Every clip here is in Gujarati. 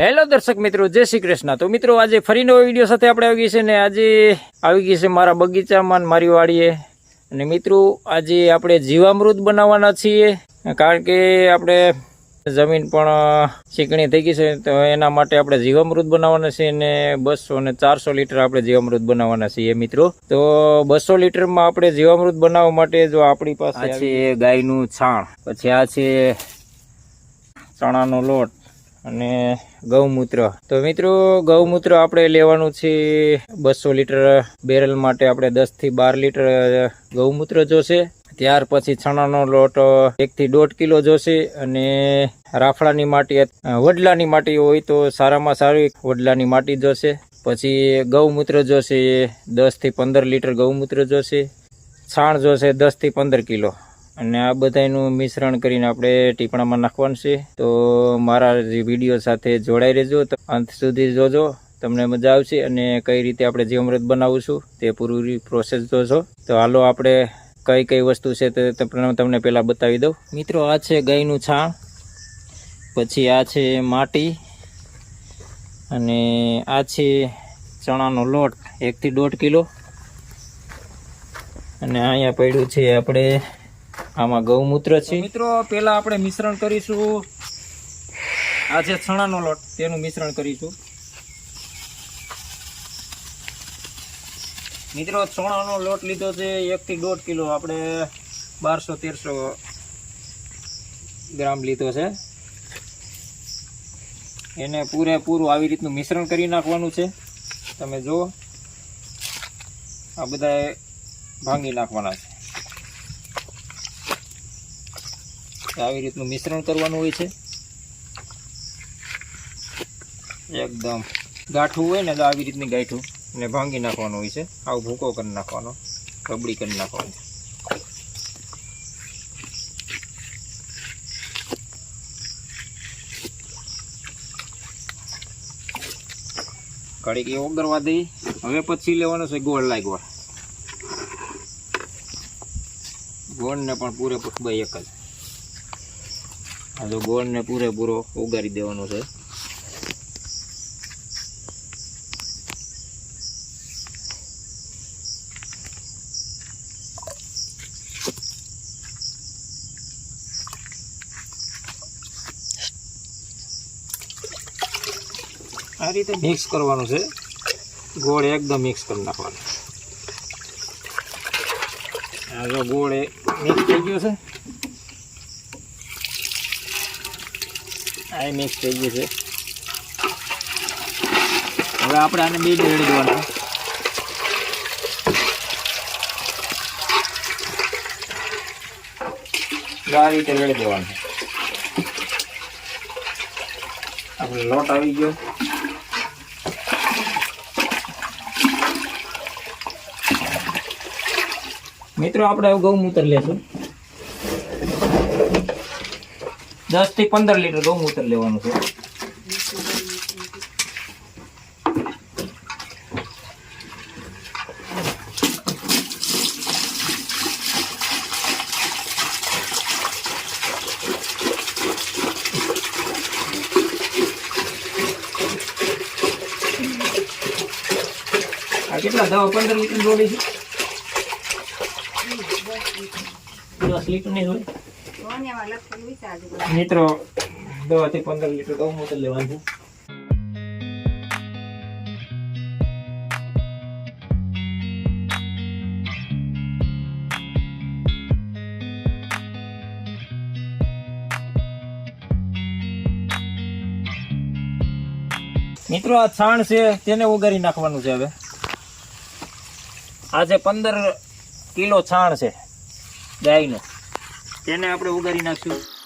હેલો દર્શક મિત્રો જય શ્રી કૃષ્ણ. તો મિત્રો આજે ફરી નવો વીડિયો સાથે આપણે આવી ગઈ છે ને આજે આવી ગઈ છે મારા બગીચામાં મારી વાડીએ. અને મિત્રો આજે આપણે જીવામૃત બનાવવાના છીએ. કારણ કે આપણે જમીન પણ ચીકણી થઈ ગઈ છે તો એના માટે આપણે જીવામૃત બનાવવાના છે અને બસો ને ચારસો લીટર આપણે જીવામૃત બનાવવાના છીએ મિત્રો. તો બસો લીટરમાં આપણે જીવામૃત બનાવવા માટે જો આપણી પાસે છે ગાયનું છાણ. પછી આ છે ચણાનો લોટ. અને ગૌમૂત્ર. તો મિત્રો, ગૌમૂત્ર આપણે લેવાનું છે બસો લીટર બેરલ માટે આપણે દસથી બાર લીટર ગૌમૂત્ર જોશે. ત્યાર પછી ચણાનો લોટ એક થી દોઢ કિલો જોશે અને રાફડાની માટી, વડલાની માટી હોય તો સારામાં સારી વડલાની માટી જોશે. પછી ગૌમૂત્ર જોશે દસથી પંદર લીટર ગૌમૂત્ર જોશે. છાણ જોશે દસથી પંદર કિલો. અને આ બધાનું મિશ્રણ કરીને આપણે ટીપણામાં નાખવાનું છે. તો મારા જે વીડિયો સાથે જોડાઈ રહેજો, તો અંત સુધી જોજો, તમને મજા આવશે અને કઈ રીતે આપણે જીવમૃત છું તે પૂરી પ્રોસેસ જોજો. તો હાલો આપણે કઈ કઈ વસ્તુ છે તે તમને પહેલાં બતાવી દઉં. મિત્રો, આ છે ગાયનું છાણ, પછી આ છે માટી, અને આ છે ચણાનો લોટ એકથી દોઢ કિલો. અને અહીંયા પડ્યું છે આપણે આમાં ગૌમૂત્ર છે. મિત્રો, પહેલા આપણે મિશ્રણ કરીશું. આ છે છણાનો લોટ, તેનું મિશ્રણ કરીશું. મિત્રો ચણાનો લોટ લીધો છે એકથી દોઢ કિલો. આપણે બારસો, તેરસો ગ્રામ લીધો છે. એને પૂરેપૂરું આવી રીતનું મિશ્રણ કરી નાખવાનું છે. તમે જુઓ, આ બધા ભાંગી નાખવાના છે. આવી રીતનું મિશ્રણ કરવાનું હોય છે. એકદમ ગાંઠું હોય ને તો આવી રીતની ગાંઠું ને ભાંગી નાખવાનું હોય છે. આવું ભૂકો કરી નાખવાનો, રબડી કરી નાખવાની. કડીક એ ઓગરવા દઈ. હવે પછી લેવાનો છે ગોળ લાય ગોળ ગોળને પણ પૂરેપૂરું બે એક જ. આ તો ગોળને પૂરેપૂરો ઉગારી દેવાનો છે. આ રીતે મિક્સ કરવાનું છે. ગોળ એકદમ મિક્સ કરી નાખવાનો. આ જો ગોળ મિક્સ થઈ ગયો છે. આ મિક્સ થઈ ગયું છે. હવે આપણે આને બે રેડી દેવાનું આ રીતે રેડી દેવાનું આપણે લોટ આવી ગયો. મિત્રો, આપણે ગૌમૂત્ર લેશું. દસથી પંદર લીટર ગૌમૂત્ર લેવાનું છે. કેટલા દવા પંદર લીટર જોડી છે? દસ લીટરની હોય. મિત્રો, દવાથી પંદર લીટર ગૌમૂત્ર લેવાનું મિત્રો, આ છાણ છે, તેને ઉગારી નાખવાનું છે હવે. આજે પંદર કિલો છાણ છે, ગાયનું. તેને આપણે ઉગારી નાખશું.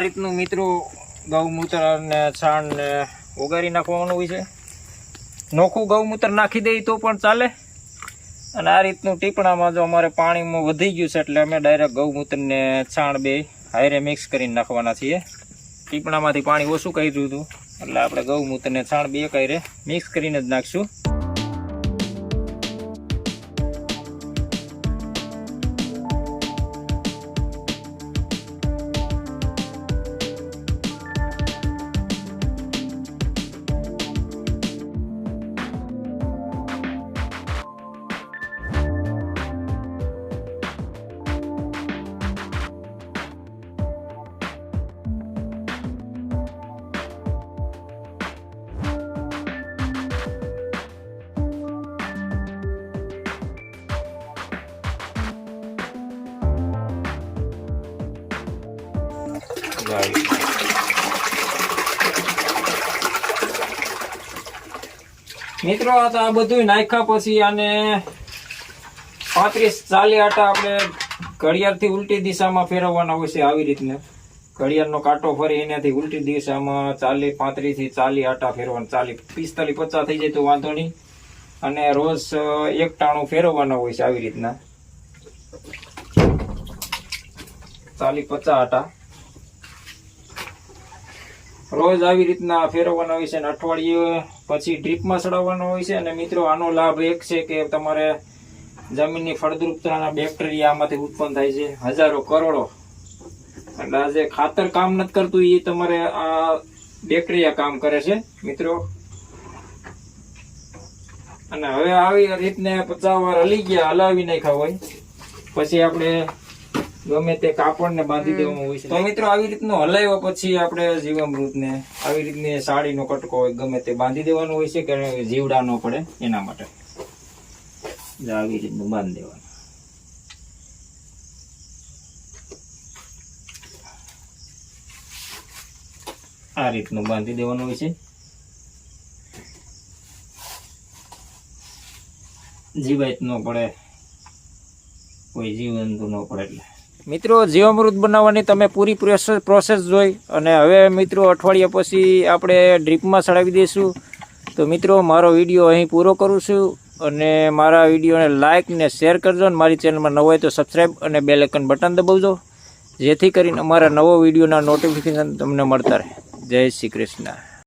આ રીતનું મિત્રો ગૌમૂત્ર અને છાણ ને નાખવાનું હોય છે. નોખું ગૌમૂત્ર નાખી દઈએ તો પણ ચાલે. અને આ રીતનું ટીપણામાં જો અમારે પાણીમાં વધી ગયું છે એટલે અમે ડાયરેક્ટ ગૌમૂત્રને છાણ બે હારે મિક્સ કરીને નાખવાના છીએ. ટીપણામાંથી પાણી ઓછું કર્યું હતું. એટલે આપણે ગૌમૂત્રને છાણ બે કાંઈ મિક્સ કરીને જ નાખશું. ગાળી. મિત્રો, આ આ બધું નાખ્યા પછી આને પાંત્રીસ ચાલી આટા આપણે ઘડિયાળથી ઉલટી દિશામાં ફેરવવાના હોય છે આવી રીતને. ઘડિયાળનો કાંટો ફરી એનાથી ઉલટી દિશામાં ચાલી પાંત્રીસથી ચાલી આટા ફેરવાના ચાલી પિસ્તાલીસ પચાસ થઈ જાય તો વાંધો નહીં. અને રોજ એક ટાણું ફેરવવાના હોય છે આવી રીતના. ચાલી પચાસ આટા. રોજ આવી રીતના ફેરવવાના હોય છે અને અઠવાડિયે પછી ડ્રીપમાં ચડાવવાનો હોય છે અને મિત્રો, આનો લાભ એક છે કે તમારે જમીનની ફળદ્રુપતાના બેક્ટેરિયા આમાંથી ઉત્પન્ન થાય છે. હજારો કરોડો. એટલે આજે ખાતર કામ નથી કરતું એ તમારે આ બેક્ટેરિયા કામ કરે છે, મિત્રો. અને હવે આવી રીતને પચાસ વાર હલી ગયા, હલાવી નાખ્યા હોય. પછી આપણે ગમે તે કાપડને બાંધી દેવાનું હોય છે. તો મિત્રો આવી રીતનો હલાવ્યા પછી આપણે જીવામૃતને આવી રીતની સાડીનો કટકો હોય ગમે તે બાંધી દેવાનું હોય છે કે જીવડા ન પડે એના માટે? આવી રીતનું બાંધી દેવાનું. આ રીતનું બાંધી દેવાનું હોય છે. જીવાત ન પડે કોઈ જીવંતુ ન પડે એટલે. મિત્રો, જીવામૃત બનાવવાની તમે પૂરી પ્રોસેસ પ્રોસેસ જોઈ અને હવે મિત્રો, અઠવાડિયા પછી આપણે ડ્રીપમાં ચડાવી દઈશું. તો મિત્રો, મારો વીડિયો અહીં પૂરો કરું છું અને મારા વિડીયોને લાઇક ને શેર કરજો અને મારી ચેનલમાં નવો હોય તો સબસ્ક્રાઈબ અને બેલેકન બટન દબાવજો. જેથી કરીને અમારા નવો વિડીયોના નોટિફિકેશન તમને મળતા રહે. જય શ્રી કૃષ્ણ.